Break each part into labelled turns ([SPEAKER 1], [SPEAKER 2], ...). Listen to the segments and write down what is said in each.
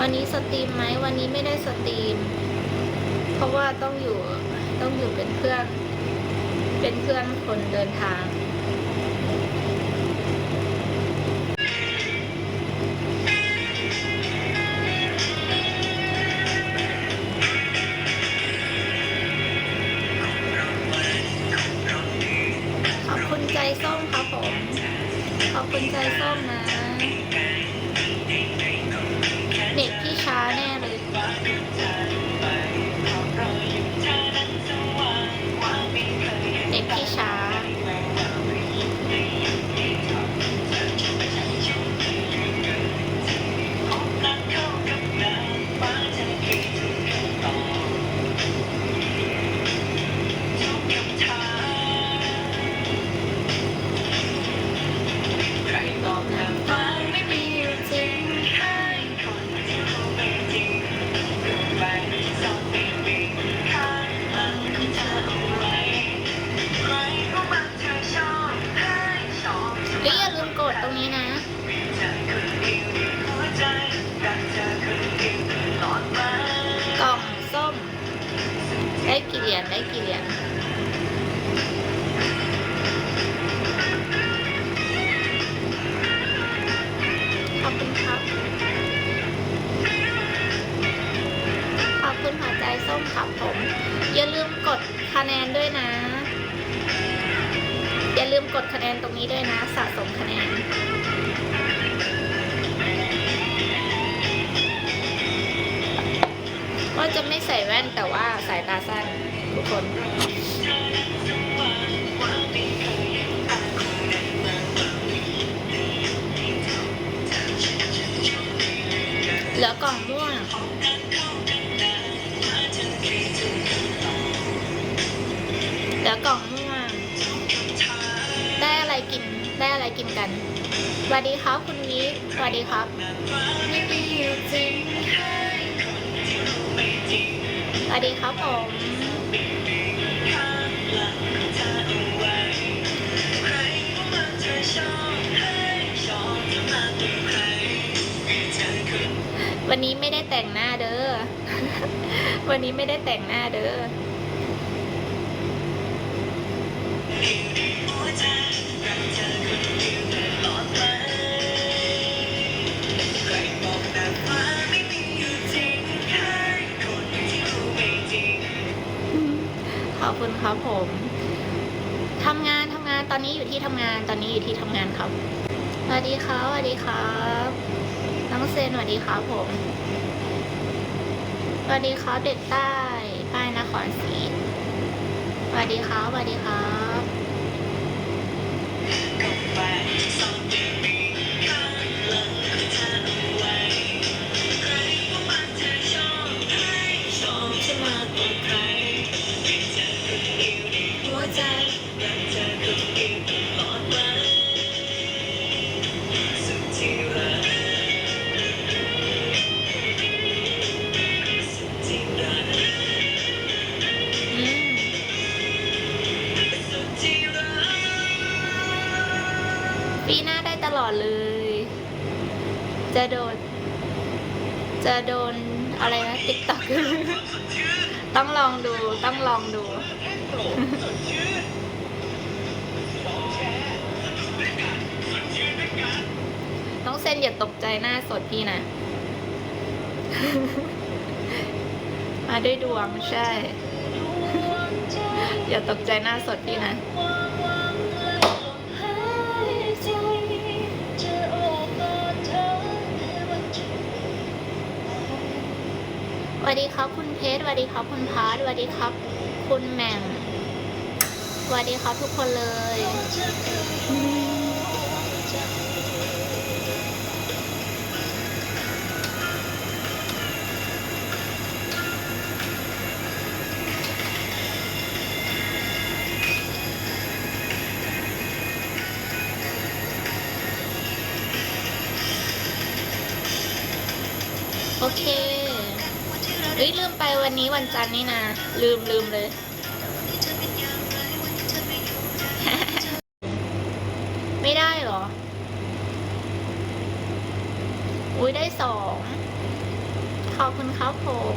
[SPEAKER 1] วันนี้สตรีมไหมวันนี้ไม่ได้สตรีม เพราะว่าต้องอยู่ต้องอยู่เป็นเพื่อนเป็นเพื่อนคนเดินทางขอบคุณใจส้มครับผม ขอบคุณใจส้มนะ
[SPEAKER 2] ครับ
[SPEAKER 1] ผม อย่าลืมกดคะแนนด้วยนะ อย่าลืมกดคะแนนตรงนี้ด้วยนะ สะสมคะแนนว่าจะไม่ใส่แว่นแต่ว่าสายตาสั้นทุกคนเหลือกล่องม่วง เหลือกล่องม่วงได้อะไรกินได้อะไรกินกันสวัสดีครับคุณวิสวัสดีครับสวัสดีครับผม
[SPEAKER 2] วัน
[SPEAKER 1] นี้ไม่ได้แต่งหน้าเด้อ วันนี้ไม่ได้แต่งหน้าเด้อ
[SPEAKER 2] อบคุ
[SPEAKER 1] ณครับผมทำงานทำงานตอนนี้อยู่ที่ทำงาน ตอนนี้อยู่ที่ทำงานครับสวัสดีครับสวัสดีครับน้องเซนสวัสดีครับผมสวัสดีครับเด็กใต้ป้ายนครศรีสวัสดีครับสวัสดีครับ
[SPEAKER 2] ลอดเล
[SPEAKER 1] ย จะโดน จะโดนอะไรนะติ๊กต็อกต้องลองดูต้องลองดู น้องเซนอย่าตกใจหน้าสดพี่นะ มาด้วยดวงใช่ อย่าตกใจหน้าสดพี่นะ วัสดีครับคุณเพชรสวัสดีครับคุณพาร์ทสวัสดีครับ คุณแหม่มสวัสดีครับทุกคนเลย โอเค เฮ้ยลืมไปวันนี้วันจันทร์นี่นะลืมลืมเลย ไม่ได้เหรอ อุ้ยได้สอง
[SPEAKER 2] ขอบคุณครับผม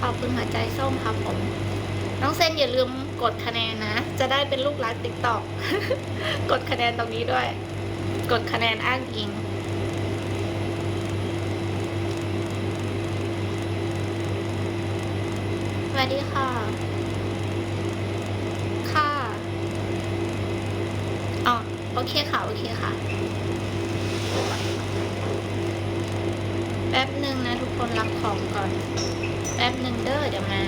[SPEAKER 2] ขอบคุณหัวใจส้มครับผม น้องเซนอย่าลืมกดคะแนนนะ จะได้เป็นลูกรักติ๊กตอก กดคะแนนตรงนี้ด้วย กดคะแนนอ้างอิง ส วัสดีค่ะ ค่ะ อ๋อ โอเคค่ะ โอเคค่ะ แป๊บหนึ่งนะทุกคนรับของก่อน แป๊บหนึ่งเด้อเดี๋ยวมา